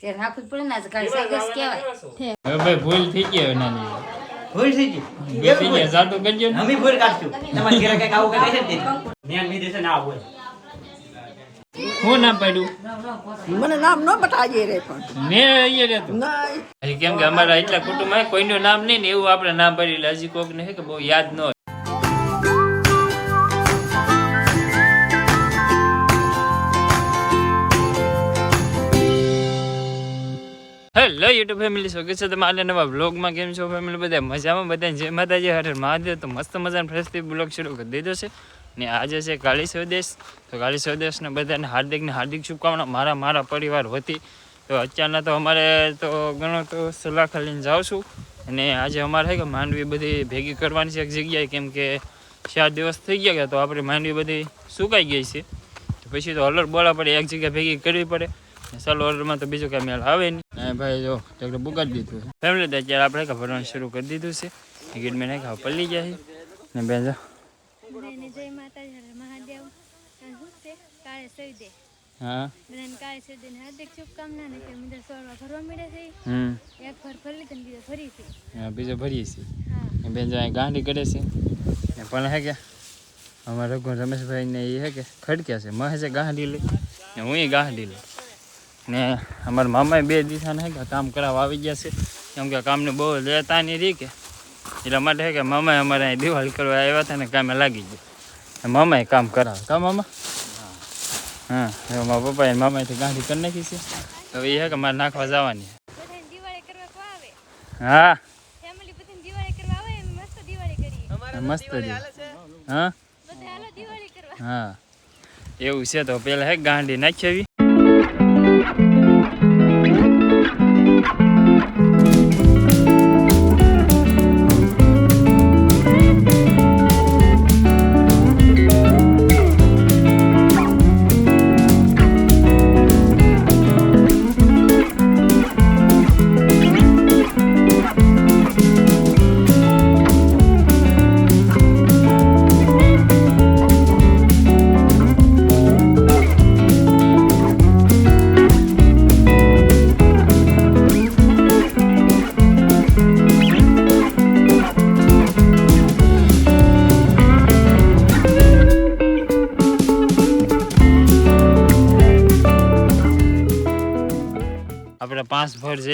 તે રાખવું પડે ને આજે સાગસ કહેવાય. હવે ભાઈ ભૂલ થઈ ગઈ હવે નાની. ભૂલ થઈ ગઈ? ભૂલ. થઈ ગયા જાતું કરજો અમે ભૂલ કાઢશું. તમારે ઘરે કંઈક આવું કઈ છે ને ધ્યાન લીધે છે આવું હું પાડ્યું મને નામ ન બતાવીએ રે પણ. મેં અહીંયા રહેતું. નહીં કેમ કે અમારા એટલા કુટુંબમાં કોઈનું નામ નહીં ને એવું આપણે નામ પાડી એટલે હજી કોક ને કે બહુ યાદ ન હેલો યુટ્યુબ ફેમિલી સ્વાગત છે તમે આજે નવા બ્લોગમાં કેમ છો ફેમિલી બધા મજામાં? બધા જે માતાજી, હરે મહાદેવ. તો મસ્ત મજાનો ફ્રેશથી બ્લોગ શરૂ કરી દીધો છે. ને આજે છે કાળી સ્વદેશ. તો કાળી સ્વદેશને બધાને હાર્દિકને હાર્દિક શુભકામના મારા મારા પરિવાર વતી. તો અત્યારના તો અમારે તો ઘણો તો સલાહ લઈને જાઉં છું. અને આજે અમારે કે માંડવી બધી ભેગી કરવાની છે એક જગ્યાએ. કેમ કે ચાર દિવસ થઈ ગયા તો આપણી માંડવી બધી સુકાઈ ગઈ છે. પછી તો હલર બોલા પડે, એક જગ્યાએ ભેગી કરવી પડે. ચાલો ઓર્ડરમાં તો બીજું કાંઈ મેળ આવે નહીં. અને ભાઈ જો ટ્રેક્ટર બુકાડી દીધું છે. ફેમિલી તો અત્યારે આપણે કે ભરવાનું શરૂ કરી દીધું છે. ટિકિટ મેં નાખ્યા પલ્લી ગયા છે. ને બેન જો. જય છે? હા. છે. બીજો હા બીજો ભરીએ છીએ. હા. ને બેન જો ગાંડી કરે છે. ને પણ હે કે અમારા રઘુ રમેશભાઈ ને એ હે કે ખડક્યા છે. મહેશે ગાંડી લઈ. ને હું ગાંડી લઈ. ને અમારા મામાએ બે દિવસાને હે કે કામ કરાવવા આવી ગયા છે. કેમ કે કામને બહુ લેતા નહીં રહી કે. એટલા માટે હે કે મામાએ અમારે અહીં દિવાળી કરવા આવ્યા હતા ને કામે લાગી ગયા. મામાએ કામ કરાવે. કા મામા? હા. એવું મારા પપ્પાએ મામાએથી ગાંડી કરી નાખી છે. હવે એ હે કે મારે નાખવા જવાની બધાને દિવાળી કરવા કો આવે? હા. મસ્ત હા? બધા હાલો દિવાળી કરવા. હા. એવું છે તો પેલા હે ગાંડી નાખી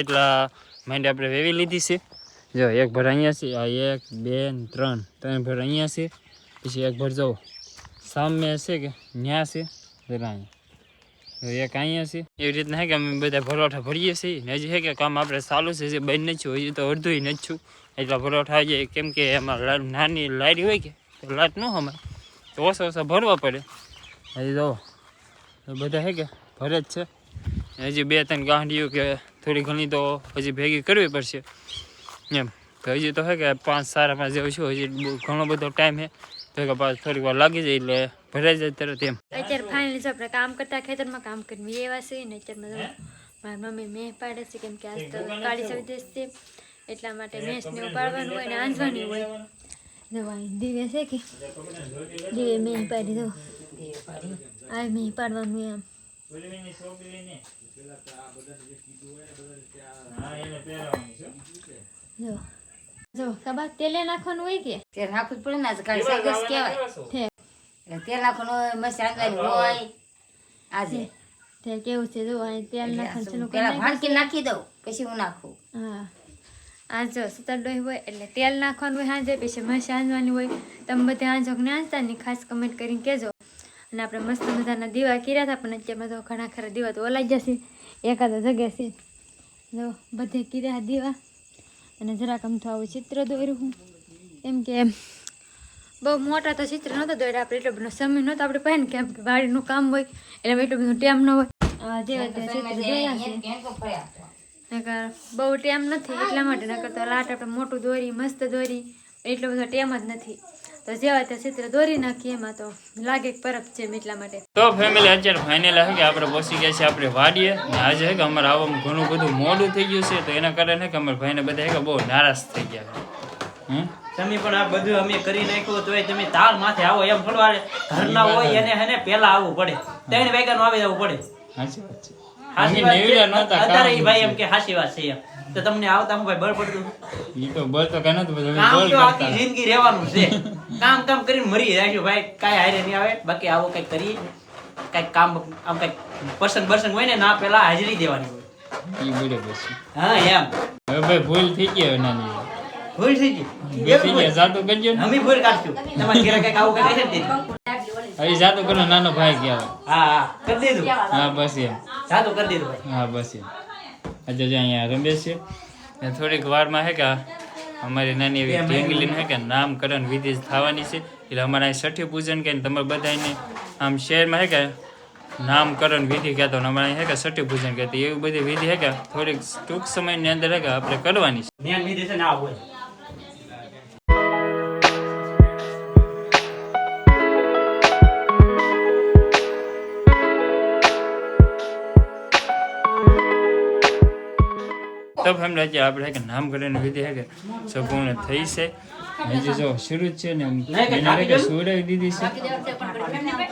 ભર માંડી આપણે વેવી લીધી છે. જો એક ભર અહીંયા છે, આ એક, બે ત્રણ. ત્રણ ભર અહીંયા છે. પછી એક ભર જવો સામે છે કે ન્યા છે, પેલા અહીંયા. એક અહીંયા છે. એવી રીતના હે કે અમે બધા ભરોઠા ભરીએ છીએ. હજી છે કે કામ આપણે ચાલુ છે જે બંધ નથી હજી તો અડધું નથી છું એટલા ભરોઠા આવી કેમ કે એમાં નાની લારી હોય કે, તો લાટ ન હમાય. તો ઓછા ઓછા ભરવા પડે. હજી જો બધા હે કે ભરે જ છે. હજી બે ત્રણ ગાંઠીઓ કે થોડી ઘણી તો હજી ભેગી કરવી પડશે. એમ. તો હજી તો હે કે પાંચ સારામાં જેવું છું હજી ઘણો બધો ટાઈમ છે તો કે પાછું થોડીક વાર લાગી જાય એટલે ભરાઈ જાય તરત એમ. અત્યારે ફાઇનલી જો આપણે કામ કરતા ખેતરમાં કામ કરીને એવા છે ને અત્યારમાં મારી મમ્મી મેં પાડે છે કેમ કે આજ તો કાળી સૌદેશ છે. એટલા માટે મેસને ઉપાડવાનું હોય ને આંજવાનું હોય. છે કે મેં પાડી દો આ મેં પાડવાનું એમ. જો જો. કબા તેલે નાખવાનું હોય કે? તે રાખવું પડે ને આજે સાગસ કહેવાય. એટલે તેલ નાખવાનું હોય મસ્ત હોય. આજે. તે કેવું છે? જો અહીં તેલ નાખવાનું પેલા ભાણકી નાખી દઉં પછી હું નાખું. હા. આ જો ડોહી હોય એટલે તેલ નાખવાનું હોય સાંજે પછી મસી આંજવાની હોય. તમે બધા આંજો કે ના ખાસ કમેન્ટ કરીને કહેજો. અને આપણે મસ્ત મજાના દીવા કર્યા હતા, પણ અત્યારમાં તો ઘણા ખરા દીવા તો ઓલાઈ જશે. એકાદો જગ્યા છે. તો બધે કર્યા દીવા. અને જરાક આમ તો આવું ચિત્ર દોર્યું હું. એમ કે બહુ મોટા તો ચિત્ર નહોતા દોર્યા, આપણે એટલો બધો સમય નહોતો, આપણે પાસે ને કેમ કે વાડીનું કામ હોય, એટલે એટલો બધો ટાઈમ ન હોય. બહુ ટેમ નથી એટલા માટે, નકર તો લાટ આપણે મોટું દોરી, મસ્ત દોરી, એટલો બધો ટેમ જ નથી. તો જેવા તે ચિત્ર દોરી નાખીએ એમાં તો લાગે પરબ છે એટલા માટે. તો ફેમિલી અત્યારે ફાઇનલ હે કે આપણે પહોંચી ગયા છે આપણે વાડીએ. ને આજે હે કે અમારે આવવામાં ઘણું બધું મોડું થઈ ગયું છે તો એના કારણે કે અમારા ભાઈને બધા હે કે બહુ નારાજ થઈ ગયા હમ? તમે પણ આ બધું અમે કરી નાખ્યું તોય તમે તાર માથે આવો એમ ફરવા ઘરના હોય એને હેને પેલા આવવું પડે. ત્રણ વાગ્યાનું આવી જવું પડે. સાચી વાત છે. હાચી વાત છે. અત્યારે ભાઈ એમ કે હાચી વાત છે એમ. તો તમને આવતા હું ભાઈ બળ પડતું. ઈ તો બળ તો કાંઈ બધું કામ તો આખી જિંદગી રહેવાનું છે. કામ કામ કરીને મરી રાખ્યું ભાઈ. કાંઈ હારે નહીં આવે. બાકી આવો કંઈક કરીએ. કંઈક કામ આમ કંઈક પ્રસંગ બસંગ હોય ને ના પેલા હાજરી દેવાની હોય. ઈ બરાબર છે. હા એમ. હવે ભાઈ ભૂલ થઈ ગઈ હવે નાની. ભૂલ થઈ ગઈ. બેસી ગયા જાતો કરજો અમે ભૂલ કાઢશું. તમારે ઘરે કંઈક આવું કંઈક છે ને? હવે જાતું કરો નાનો ભાઈ ગયા. હા હા. કરી દીધું. હા બસ એમ. સાદું કરી દીધું ભાઈ. હા બસ એમ. આજે જો અહીંયા રમીએ છે. એ થોડીક વારમાં હે કે અમારી નાની એવી ઢેંગલીને હે કે નામકરણ વિધિ થવાની છે. એટલે અમારા અહીં છઠ્ઠી પૂજન કે તમારે બધાને આમ શહેરમાં હે કે નામકરણ વિધિ કહેતો ને અમારે અહીં હે કે છઠ્ઠી પૂજન કહેતી. એવી બધી વિધિ હે કે થોડીક ટૂંક સમયની અંદર હે કે આપણે કરવાની છે. તો ફેમિલી આજે આપણે કે કે નામકરણ વિધિ હે કે સંપૂર્ણ થઈ છે. હજી જો શરૂ છે ને એને કે સુવડાવી દીધી છે.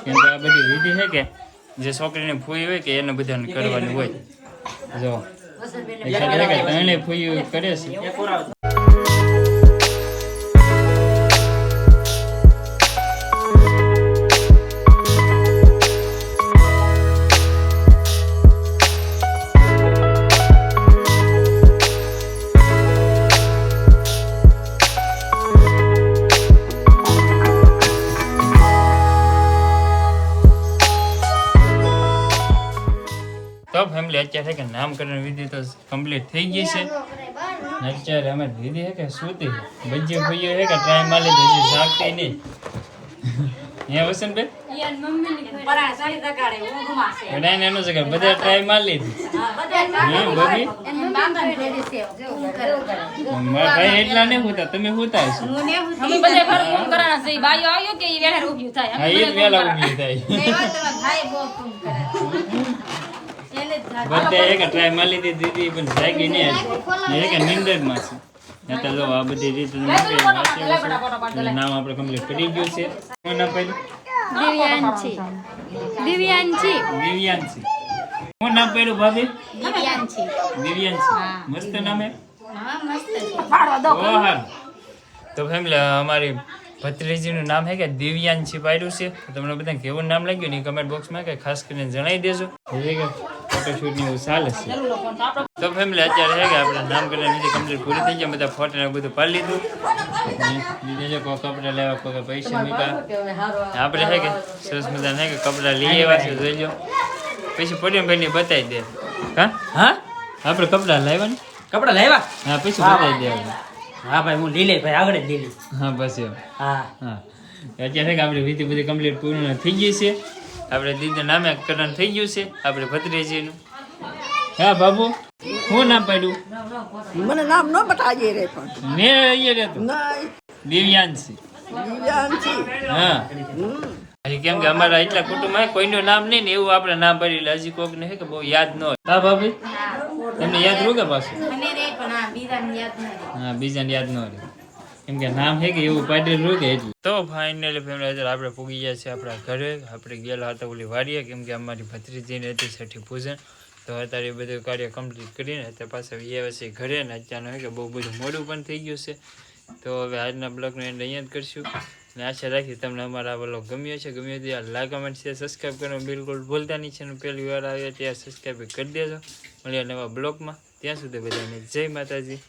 કેમ કે આ બધી વિધિ છે કે જે છોકરીને ફૂઈ હોય કે એને બધાને કરવાની હોય. જો એટલે હે કે ત્રણેય ફૂઈ કરે છે. એ પુરાવો. તો ફેમિલી અત્યારે છે કે નામકરણ વિધિ તો કમ્પ્લીટ થઈ ગઈ છે. ને અત્યારે અમે વિધિ છે કે સુતી. બજ્જી ભાઈઓ છે કે ટ્રાય મારી લીધી છે જાગતી નહીં. હે વસંતભાઈ? બધાને એનું છે કે બધા ટ્રાય મારી લીધી હે બબી? મારા ભાઈ એટલા નહીં હોતા તમે હોતા હશો. અમે બધે ઘર ફોન કરાણા છે. બાયો આવ્યો કે ઈ વેલા ઊભી થાય હા એ જ વેલા ઊભી થાય બધા એક ટ્રાય મારી લીધી દીદી પણ જાગી નહીં હજી. એક નિંદરમાં છે. નહીંતર જો આ બધી રીતે નામ આપણે કમ્પ્લીટ કરી ગયું છે. કોના પહેલું? દિવ્યાંશી. દિવ્યાંશી. દિવ્યાંશી. કોણ નામ પહેલું ભાભી? દિવ્યાંશી. મસ્ત નામ હે? તો ફેમિલી અમારી ભત્રીજીનું નામ હે કે દિવ્યાંશી પાડ્યું છે? તો તમને બધાને કેવું નામ લાગ્યું? ને કમેન્ટ બોક્સમાં કે ખાસ કરીને જણાવી દેજો. ફોટોશૂટ ને એવું ચાલે છે. તો ફેમિલી અત્યારે હે કે આપણે નામ કરીને નીચે કમ્પ્લીટ પૂરી થઈ ગયા બધા ફોટો ને બધું પાડી લીધું. ને બીજે જો કોઈ કપડાં લેવા કોઈ પૈસા મૂક્યા આપણે હે કે સરસ મજાના હે કે કપડાં લઈ આવ્યા છે જોઈ લો. પછી પડીને ભાઈને બતાવી દે. હા? હા? આપણે કપડાં લાવ્યા ને? કપડા લાવ્યા? હા પછી હા. બતાવી દેવાનું. હા ભાઈ હું લઈ લઈ ભાઈ આગળ જ લઈ લઈ હા બસ એમ. હા. હા. અત્યારે આપણે વિધિ બધી કમ્પ્લીટ પૂર્ણ થઈ ગઈ છે. આપણે દીદી નામે કરણ થઈ ગયું છે. આપણે ભત્રીજીનું હા બાબુ શું નામ પાડ્યું? મને નામ ન બતાવીએ રે પણ. મેં અહીંયા રહેતો. નહીં દિવ્યાંશી. દિવ્યાંશી. હા. હજી કેમ કે અમારા એટલા કુટુંબમાં કોઈનું નામ નહીં ને એવું આપણે નામ એટલે હજી કોક ને કે બહુ યાદ ન હોય. હા ભાભી તમને યાદ રહ્યું કે પાછું હા બીજાને યાદ ન રહે કેમ કે નામ છે કે એવું પાટીલ રોકે એટલે તો ફાઇનલી ફેમિલી અત્યારે આપણે પૂગી ગયા છે આપણા ઘરે. આપણે ગયેલા હતા ઓલી વાડીએ, કેમ કે અમારી ભત્રીજીને હતી છઠ્ઠી પૂજન. તો અત્યારે એ બધું કાર્ય કમ્પ્લીટ કરીને અત્યારે પાછા આવ્યા ઘરે ને અત્યારનું કે બહુ બધું મોડું પણ થઈ ગયું છે. તો હવે આજના બ્લોગનો એન્ડ અહીંયા જ કરશું. અને આશા રાખી તમને અમારા આ બ્લોગ ગમ્યો છે. ગમ્યો તો લાઈક કમેન્ટ છે સબસ્ક્રાઈબ કરવાનું બિલકુલ ભૂલતા નહીં. છે અને પહેલી વાર આવ્યા ત્યાં સબસ્ક્રાઈબ કરી દેજો. મળ્યા નવા બ્લોગમાં. ત્યાં સુધી બધાને જય માતાજી.